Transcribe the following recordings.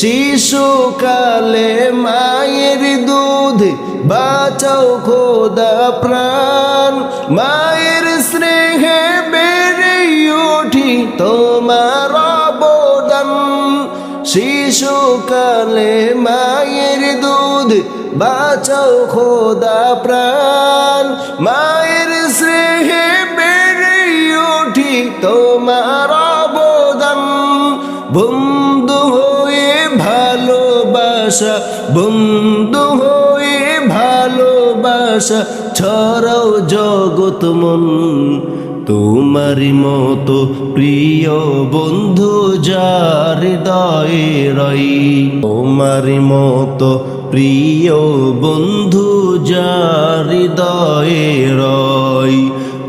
শিশুকালে মায়ের দুধ বাঁচাও খোদা প্রাণ। মায়ের স্নেহে বেড়ে উঠি তোমার অবদান। শিশুকালে মায়ের দুধ বাঁচাও খোদা প্রাণ। মায়ের স্নেহে বেড়ে উঠি তোমার অবদান। হয়ে ভালোবাসা, বন্ধু হয়ে ভালোবাসা, ছড়াও জগৎ মন। তোমারি মতো প্রিয় বন্ধু যার হৃদয়ে রই, তোমারি মতো প্রিয় বন্ধু যার হৃদয়ে রই।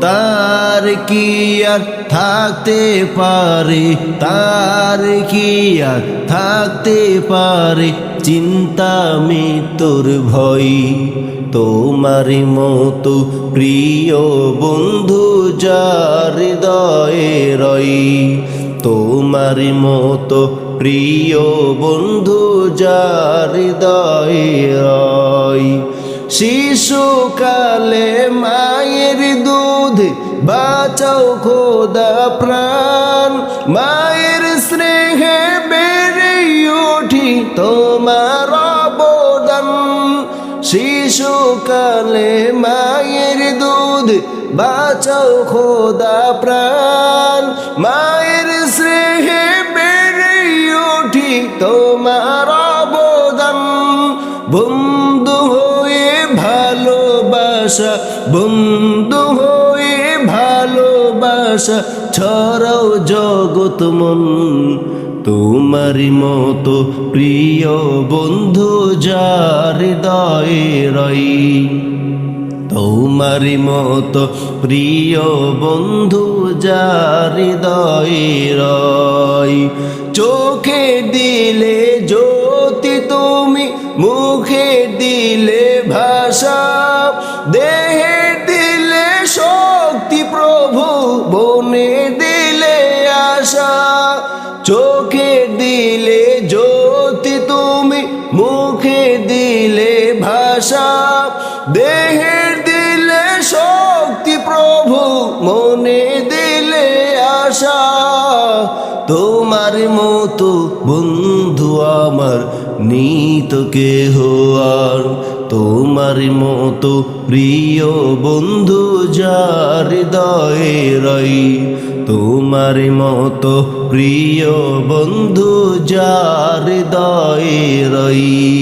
তার কি আর থাকতে পারে, তার কি আর থাকতে পারে চিন্তা মৃত্যুর ভয়। তোমার মতো প্রিয় বন্ধু যার হৃদয়ে রই তোমার মতো প্রিয় বন্ধু যার হৃদয়ে রই শিশুকালে মায়ের দুধ বাঁচাও খোদা প্রাণ। মায়ের তোমার অবদান শিশুকালে মায়ের দুধ বাঁচাও খোদা প্রাণ। মায়ের স্নেহে বেড়ে উঠি তোমার অবদান। বন্ধু হয়ে ভালোবাসা, বন্ধু হয়ে ভালোবাসা, ছড়াও জগৎ মন। তোমারি মতো প্রিয় বন্ধু যার হৃদয়ে রই। তোমারি মতো প্রিয় বন্ধু যার হৃদয়ে রই। চোখে দিলে জ্যোতি তুমি, মুখে দিলে ভাষা। দেহে দিলে শক্তি প্রভু, বনে দিলে জ্যোতি তুমি মুখে দিলে ভাষা, দেহের দিলে শক্তি প্রভু, মনে দিলে আশা। তোমার মতো বন্ধু আমার নিত কেহ আর, তোমার মতো প্রিয় বন্ধু যার হৃদয়ে রই। তোমার মতো প্রিয় বন্ধু যার দয় রই।